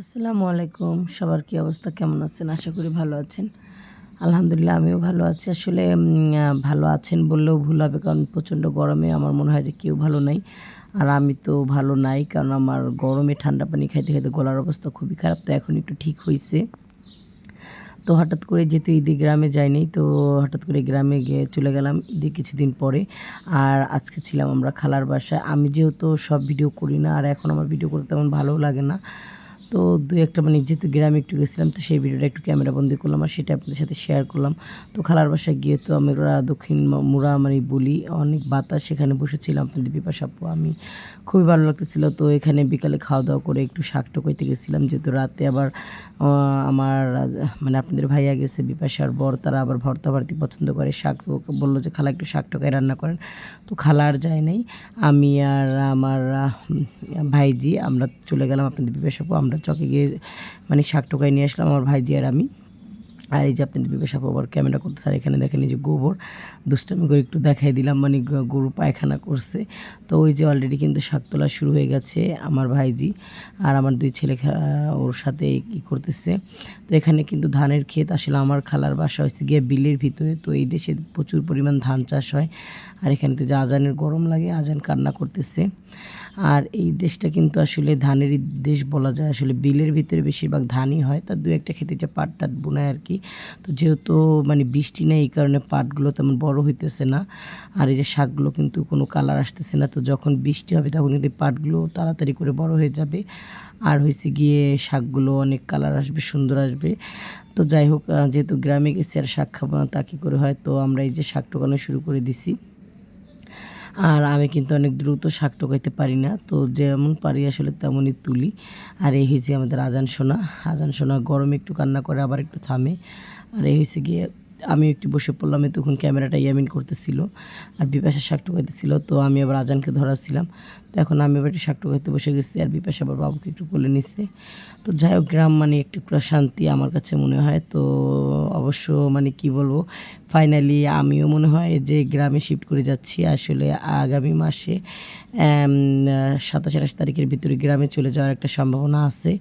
আসসালামু আলাইকুম। সবার কি অবস্থা? কেমন আছেন? আশা করি ভালো আছেন। আলহামদুলিল্লাহ, আমিও ভালো আছি। আসলে ভালো আছেন বললেও ভুল হবে কারণ প্রচণ্ড গরমে আমার মনে হয় যে কেউ ভালো নাই। আর আমি তো ভালো নাই কারণ আমার গরমে ঠান্ডা পানি খাইতে খাইতে গলার অবস্থা খুবই খারাপ, তো এখন একটু ঠিক হয়েছে তো হঠাৎ করে যেহেতু ঈদে গ্রামে যাইনি তো হঠাৎ করে গ্রামে গিয়ে চলে গেলাম ঈদে কিছুদিন পরে। আর আজকে ছিলাম আমরা খালার বাসায়। আমি যেহেতু সব ভিডিও করি না, আর এখন আমার ভিডিও করতে তেমন ভালোও লাগে না। তো দু একটা মানে যেহেতু গ্রামে একটু গেছিলাম, তো সেই ভিডিওটা একটু ক্যামেরা বন্দি করলাম আর সেটা আপনাদের সাথে শেয়ার করলাম। তো খালার বাসায় গিয়ে তো আমরা দক্ষিণ মুড়া মানে বলি, অনেক বাতাস সেখানে বসেছিলাম আপনাদের বিপাশা আপু, আমি খুবই ভালো লাগতেছিল। তো এখানে বিকালে খাওয়া দাওয়া করে একটু শাক টকাইতে গেছিলাম, যেহেতু রাতে আবার আমার মানে আপনাদের ভাইয়া গেছে বিপাশার বর, তারা আবার ভর্তা ভর্তি পছন্দ করে, শাক বলল যে, খালা একটু শাক টকাই রান্না করেন। তো খালা আর যায় নাই। আমি আর আমার ভাইজি, আমরা চলে গেলাম আপনাদের বিপাশা আপু, আমরা চকে গিয়ে মানে শাক টোকাই নিয়ে আসলাম আমার ভাইজি আর আমি। আর এই যে আপনাদের বিবেশ আবার ক্যামেরা করতে, স্যার এখানে দেখেন এই যে গোবর। দুষ্টামি করে একটু দেখাই দিলাম মানে গরু পায়খানা করছে। তো ওই যে অলরেডি কিন্তু শাক তোলা শুরু হয়ে গেছে আমার ভাইজি আর আমার দুই ছেলে ওর সাথে ই করতেছে। তো এখানে কিন্তু ধানের ক্ষেত, আসলে আমার খালার বাসা হয়েছে গিয়ে বিলের ভিতরে। তো এই দেশে প্রচুর পরিমাণ ধান চাষ হয়। আর এখানে তো যে আজানের গরম লাগে, আজান কান্না করতেছে। আর এই দেশটা কিন্তু আসলে ধানেরই দেশ বলা যায়। আসলে বিলের ভিতরে বেশিরভাগ ধানই হয়। তার দু একটা খেতে যে পাট টাট বোনায় আর কি। তো যেহেতু মানে বৃষ্টি নেই, এই কারণে পাটগুলো তেমন বড় হইতেছে না। আর এই যে শাকগুলো কিন্তু কোনো কালার আসতেছে না, তো যখন বৃষ্টি হবে তখন কিন্তু পাটগুলো তাড়াতাড়ি করে বড় হয়ে যাবে। আর হয়েছে গিয়ে শাকগুলো অনেক কালার আসবে, সুন্দর আসবে। তো যাই হোক যেহেতু গ্রামে গেছি আর শাক খাব না, তা কী করে হয়? তো আমরা এই যে শাক টোকানো শুরু করে দিছি। আর আমি কিন্তু অনেক দ্রুত শাক টোকাইতে পারি না। তো যেমন পারি আসলে তেমনই তুলি। আর এই হয়েছে আমাদের আজান সোনা। আজান সোনা গরমে একটু কান্না করে আবার একটু থামে। আর এই হয়েছে গিয়ে আমি একটু বসে পড়লাম তখন ক্যামেরাটা ইয়ামিন করতেছিল আর বিপাশা শাক টোকাইতেছিল তো আমি আবার আজানকে ধরাছিলাম। তো এখন আমি আবার একটু শাক টোকাইতে বসে গেছি আর বিপাশা আবার বাবুকে একটু কোলে নিচ্ছে তো যাই হোক, গ্রাম মানে একটু শান্তি আমার কাছে মনে হয়। তো অবশ্য মানে কি বলব ফাইনালি আমিও মনে হয় যে গ্রামে শিফট করে যাচ্ছি। আসলে আগামী মাসে সাতাশ আঠাশ তারিখের ভিতরে গ্রামে চলে যাওয়ার একটা সম্ভাবনা আছে।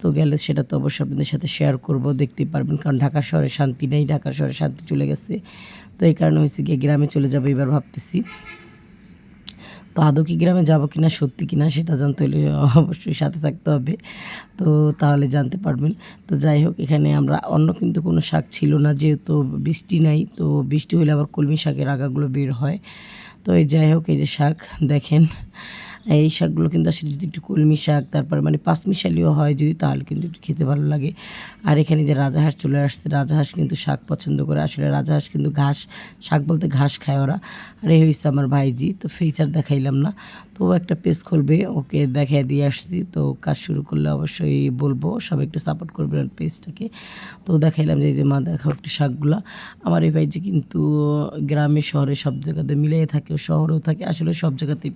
তো গেলে সেটা তো অবশ্যই আপনাদের সাথে শেয়ার করব, দেখতেই পারবেন। কারণ ঢাকা শহরে শান্তি নেই, ঢাকা শহরে শান্তি চলে গেছে। তো এই কারণে হয়েছে গিয়ে গ্রামে চলে যাব এবার ভাবতেছি। তো আদৌ কি গ্রামে যাব কি না সত্যি কিনা সেটা জানতে হলে অবশ্যই সাথে থাকতে হবে। তো তাহলে জানতে পারবেন। তো যাই হোক, এখানে আমরা অন্য কিন্তু কোনো শাক ছিল না, যেহেতু বৃষ্টি নাই, তো বৃষ্টি হলে আবার কলমি শাকের আগাগুলো বের হয়। তো এই যাই হোক, এই যে শাক, দেখেন। এই শাকগুলো কিন্তু আসলে যদি একটু কলমি শাক, তারপরে মানে পাঁচমিশালিও হয় যদি, তাহলে কিন্তু একটু খেতে ভালো লাগে। আর এখানে যে রাজাহাঁস চলে আসছে, রাজাহাঁস কিন্তু শাক পছন্দ করে। আসলে রাজাহাঁস কিন্তু ঘাস, শাক বলতে ঘাস খায় ওরা। আর এই হয়েছে আমার ভাইজি, তো ফেসার দেখাইলাম না। তো ও একটা পেজ খুলবে, ওকে দেখাই দিয়ে আসছি। তো কাজ শুরু করলে অবশ্যই বলব সবাই একটু সাপোর্ট করবে ওর পেজটাকে। তো দেখাইলাম যে, এই যে মা দেখাও একটু শাকগুলো। আমার এই ভাইজি কিন্তু গ্রামে, শহরে সব জায়গাতে মিলিয়ে থাকে, শহরেও থাকে। আসলে সব জায়গাতে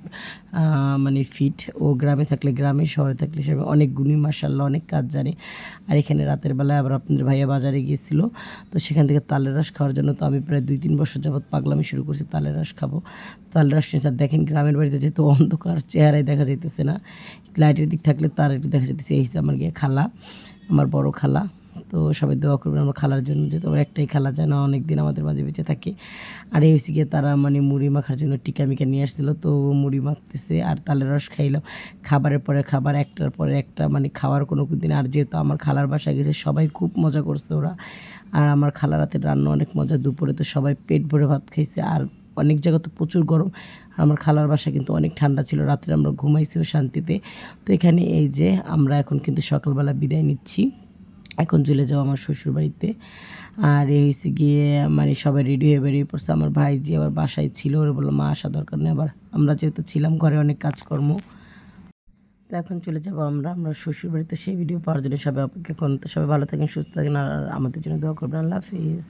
মানে ফিট ও গ্রামে থাকলে গ্রামে, শহরে থাকলে সে অনেক গুণী মার্শাল্লাহ অনেক কাজ জানে। আর এখানে রাতের বেলায় আবার আপনাদের ভাইয়া বাজারে গিয়েছিল, তো সেখান থেকে তালের রস খাওয়ার জন্য তো আমি প্রায় দুই তিন বছর যাবৎ পাগলামি শুরু করছি তালের রস খাব। তালের রস স্যার দেখেন গ্রামের বাড়িতে যেহেতু অন্ধকার, চেহারায় দেখা যাইতেছে না, লাইটের দিক থাকলে তার একটু দেখা যেতেছে এই আমার গিয়ে খালা, আমার বড় খালা। তো সবাই দোয়া করবেন আমার খালার জন্য যেহেতু আমার একটাই খালা যেন অনেক দিন আমাদের মাঝে বেঁচে থাকে। আর এই হয়েছে গিয়ে তারা মানে মুড়ি মাখার জন্য টিকা মিকা নিয়ে আসছিল, তো মুড়ি মাখতেছে আর তালের রস খাইলাম। খাবারের পরে খাবার, একটার পরে একটা মানে খাওয়ার কোনো দিন, আর যেহেতু আমার খালার বাসায় গেছে, সবাই খুব মজা করছে ওরা। আর আমার খালার রাতের রান্না অনেক মজা, দুপুরে তো সবাই পেট ভরে ভাত খাইছে, আর অনেক জায়গা তো প্রচুর গরম। আমার খালার বাসা কিন্তু অনেক ঠান্ডা ছিল, রাত্রে আমরা ঘুমাইছিও শান্তিতে। তো এখানে এই যে আমরা এখন কিন্তু সকালবেলা বিদায় নিচ্ছি। এখন চলে যাব আমার শ্বশুর বাড়িতে আর এই হয়েছে গিয়ে মানে সবাই রেডি হয়ে বেরিয়ে পড়ছে। আমার ভাই যে আবার বাসায় ছিল, ওরা বলল, মা, আসা দরকার নেই, আবার আমরা যেহেতু ছিলাম, ঘরে অনেক কাজকর্ম। তো এখন চলে যাব আমরা। আমরা শ্বশুর বাড়িতে সেই ভিডিও পাওয়ার জন্য সবাই অপেক্ষা করুন। তো সবাই ভালো থাকেন, সুস্থ থাকেন, আর আমাদের জন্য দোয়া করবেন। আল্লাহ হাফিজ।